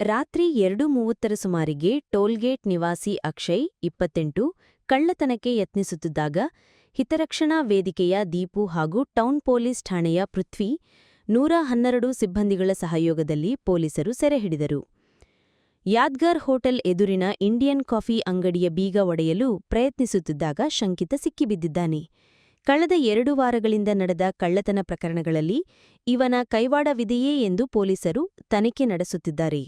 ರಾತ್ರಿ ಎರಡು ಮೂವತ್ತರ ಸುಮಾರಿಗೆ ಟೋಲ್ಗೇಟ್ ನಿವಾಸಿ ಅಕ್ಷಯ್ ಇಪ್ಪತ್ತೆಂಟು ಕಳ್ಳತನಕ್ಕೆ ಯತ್ನಿಸುತ್ತಿದ್ದಾಗ ಹಿತರಕ್ಷಣಾ ವೇದಿಕೆಯ ದೀಪು ಹಾಗೂ ಟೌನ್ ಪೊಲೀಸ್ ಠಾಣೆಯ ಪೃಥ್ವಿ ನೂರ ಹನ್ನೆರಡು ಸಿಬ್ಬಂದಿಗಳ ಸಹಯೋಗದಲ್ಲಿ ಪೊಲೀಸರು ಸೆರೆಹಿಡಿದರು ಯಾದ್ಗಾರ್ ಹೋಟೆಲ್ ಎದುರಿನ ಇಂಡಿಯನ್ ಕಾಫಿ ಅಂಗಡಿಯ ಬೀಗ ಒಡೆಯಲು ಪ್ರಯತ್ನಿಸುತ್ತಿದ್ದಾಗ ಶಂಕಿತ ಸಿಕ್ಕಿಬಿದ್ದಿದ್ದಾನೆ. ಕಳೆದ ಎರಡು ವಾರಗಳಿಂದ ನಡೆದ ಕಳ್ಳತನ ಪ್ರಕರಣಗಳಲ್ಲಿ ಇವನ ಕೈವಾಡವಿದೆಯೇ ಎಂದು ಪೊಲೀಸರು ತನಿಖೆ ನಡೆಸುತ್ತಿದ್ದಾರೆ.